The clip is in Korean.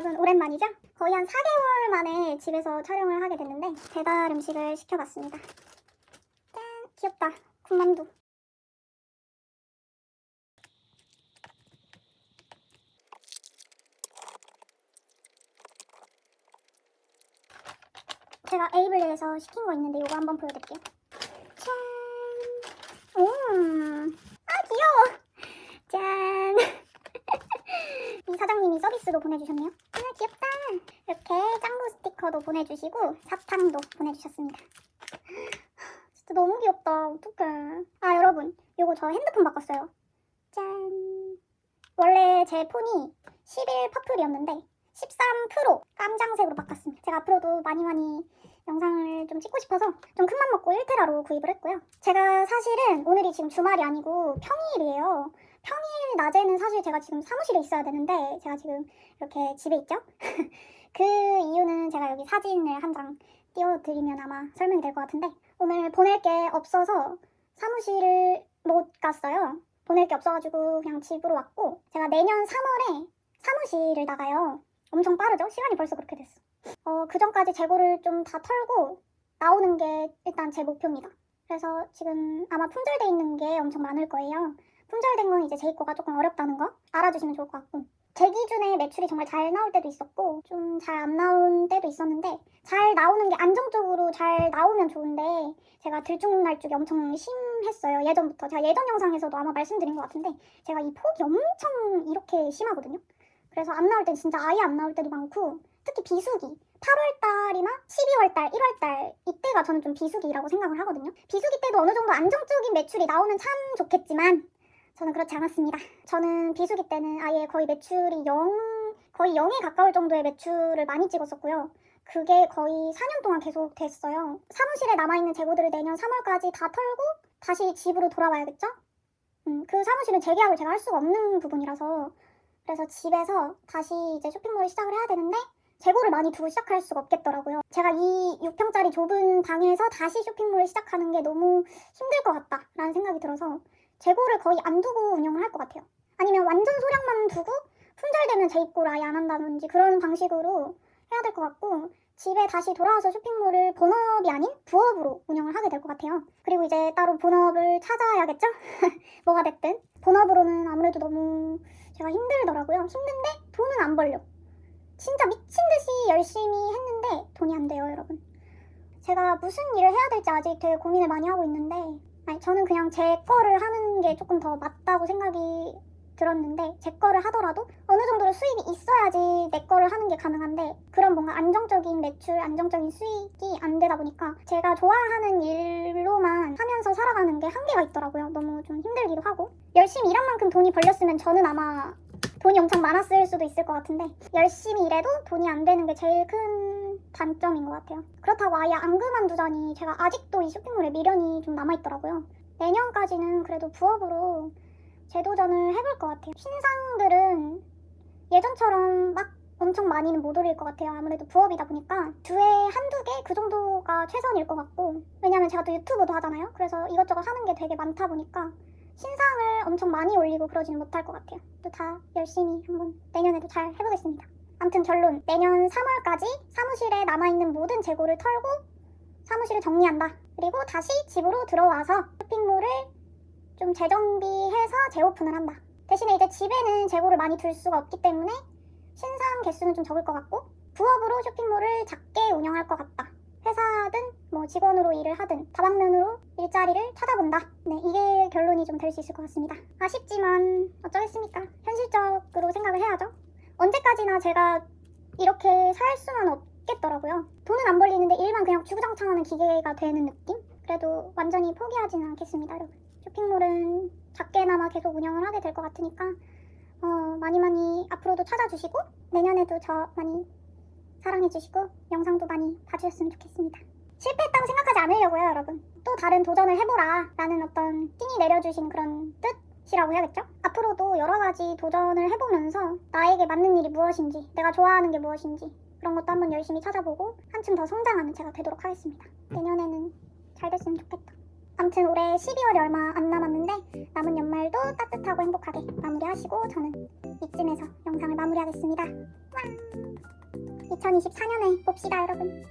오랜만이죠? 거의 한 4개월 만에 집에서 촬영을 하게 됐는데 배달 음식을 시켜봤습니다. 짠! 귀엽다. 군만두. 제가 에이블리에서 시킨 거 있는데 이거 한번 보여드릴게요. 짠! 음, 아 귀여워. 짠. 이 서비스로 보내주셨네요. 아 귀엽다. 이렇게 짱구 스티커도 보내주시고 사탕도 보내주셨습니다. 진짜 너무 귀엽다. 어떡해. 아 여러분, 요거 저 핸드폰 바꿨어요. 짠. 원래 제 폰이 11 퍼플이었는데 13 프로 깜장색으로 바꿨습니다. 제가 앞으로도 많이 많이 영상을 좀 찍고 싶어서 좀 큰 맘 먹고 1테라로 구입을 했고요. 제가 사실은 오늘이 지금 주말이 아니고 평일이에요. 평일 낮에는 사실 제가 지금 사무실에 있어야 되는데 제가 지금 이렇게 집에 있죠? 그 이유는 제가 여기 사진을 한 장 띄워드리면 아마 설명이 될 것 같은데 오늘 보낼 게 없어서 사무실을 못 갔어요. 보낼 게 없어가지고 그냥 집으로 왔고 제가 내년 3월에 사무실을 나가요. 엄청 빠르죠? 시간이 벌써 그렇게 됐어. 어, 그 전까지 재고를 좀 다 털고 나오는 게 일단 제 목표입니다. 그래서 지금 아마 품절돼 있는 게 엄청 많을 거예요. 품절된 건 이제 재입고가 조금 어렵다는 거 알아주시면 좋을 것 같고. 제 기준에 매출이 정말 잘 나올 때도 있었고 좀 잘 안 나온 때도 있었는데 잘 나오는 게 안정적으로 잘 나오면 좋은데 제가 들쭉날쭉이 엄청 심했어요. 예전부터. 제가 예전 영상에서도 아마 말씀드린 것 같은데 제가 이 폭이 엄청 이렇게 심하거든요. 그래서 안 나올 땐 진짜 아예 안 나올 때도 많고 특히 비수기. 8월달이나 12월달, 1월달 이때가 저는 좀 비수기라고 생각을 하거든요. 비수기 때도 어느 정도 안정적인 매출이 나오면 참 좋겠지만 저는 그렇지 않았습니다. 저는 비수기 때는 아예 거의 매출이 0, 거의 0에 가까울 정도의 매출을 많이 찍었었고요. 그게 거의 4년 동안 계속 됐어요. 사무실에 남아있는 재고들을 내년 3월까지 다 털고 다시 집으로 돌아와야겠죠? 음, 그 사무실은 재계약을 제가 할 수가 없는 부분이라서 그래서 집에서 다시 이제 쇼핑몰을 시작을 해야 되는데 재고를 많이 두고 시작할 수가 없겠더라고요. 제가 이 6평짜리 좁은 방에서 다시 쇼핑몰을 시작하는 게 너무 힘들 것 같다라는 생각이 들어서 재고를 거의 안 두고 운영을 할 것 같아요. 아니면 완전 소량만 두고 품절되면 재입고를 아예 안 한다든지 그런 방식으로 해야 될 것 같고 집에 다시 돌아와서 쇼핑몰을 본업이 아닌 부업으로 운영을 하게 될 것 같아요. 그리고 이제 따로 본업을 찾아야겠죠? 뭐가 됐든 본업으로는 아무래도 너무 제가 힘들더라고요. 힘든데 돈은 안 벌려. 진짜 미친 듯이 열심히 했는데 돈이 안 돼요, 여러분. 제가 무슨 일을 해야 될지 아직 되게 고민을 많이 하고 있는데 아니, 저는 그냥 제 거를 하는 게 조금 더 맞다고 생각이 들었는데 제 거를 하더라도 어느 정도로 수입이 있어야지 내 거를 하는 게 가능한데 그런 뭔가 안정적인 매출, 안정적인 수익이 안 되다 보니까 제가 좋아하는 일로만 하면서 살아가는 게 한계가 있더라고요. 너무 좀 힘들기도 하고 열심히 일한 만큼 돈이 벌렸으면 저는 아마 돈이 엄청 많았을 수도 있을 것 같은데 열심히 일해도 돈이 안 되는 게 제일 큰 단점인 것 같아요. 그렇다고 아예 안 그만두자니 제가 아직도 이 쇼핑몰에 미련이 좀 남아있더라고요. 내년까지는 그래도 부업으로 재도전을 해볼 것 같아요. 신상들은 예전처럼 막 엄청 많이는 못 올릴 것 같아요. 아무래도 부업이다 보니까 주에 한두 개 그 정도가 최선일 것 같고 왜냐면 제가 또 유튜브도 하잖아요. 그래서 이것저것 하는 게 되게 많다 보니까 신상을 엄청 많이 올리고 그러지는 못할 것 같아요. 또 다 열심히 한번 내년에도 잘 해보겠습니다. 암튼 결론 내년 3월까지 사무실에 남아있는 모든 재고를 털고 사무실을 정리한다. 그리고 다시 집으로 들어와서 쇼핑몰을 좀 재정비해서 재오픈을 한다. 대신에 이제 집에는 재고를 많이 둘 수가 없기 때문에 신상 개수는 좀 적을 것 같고 부업으로 쇼핑몰을 작게 운영할 것 같다. 회사든 뭐 직원으로 일을 하든 다방면으로 일자리를 찾아본다. 네, 이게 결론이 좀 될 수 있을 것 같습니다. 아쉽지만 어쩌겠습니까? 현실적으로 생각을 해야죠. 언제까지나 제가 이렇게 살 수는 없겠더라고요. 돈은 안 벌리는데 일만 그냥 주구장창하는 기계가 되는 느낌? 그래도 완전히 포기하지는 않겠습니다, 여러분. 쇼핑몰은 작게나마 계속 운영을 하게 될 것 같으니까 어, 많이 많이 앞으로도 찾아주시고 내년에도 저 많이 사랑해주시고 영상도 많이 봐주셨으면 좋겠습니다. 실패했다고 생각하지 않으려고요, 여러분. 또 다른 도전을 해보라 라는 어떤 띵이 내려주신 그런 뜻 이라고 해야겠죠? 앞으로도 여러 가지 도전을 해보면서 나에게 맞는 일이 무엇인지, 내가 좋아하는 게 무엇인지 그런 것도 한번 열심히 찾아보고 한층 더 성장하는 제가 되도록 하겠습니다. 내년에는 잘 됐으면 좋겠다. 아무튼 올해 12월이 얼마 안 남았는데 남은 연말도 따뜻하고 행복하게 마무리하시고 저는 이쯤에서 영상을 마무리하겠습니다. 와. 2024년에 봅시다 여러분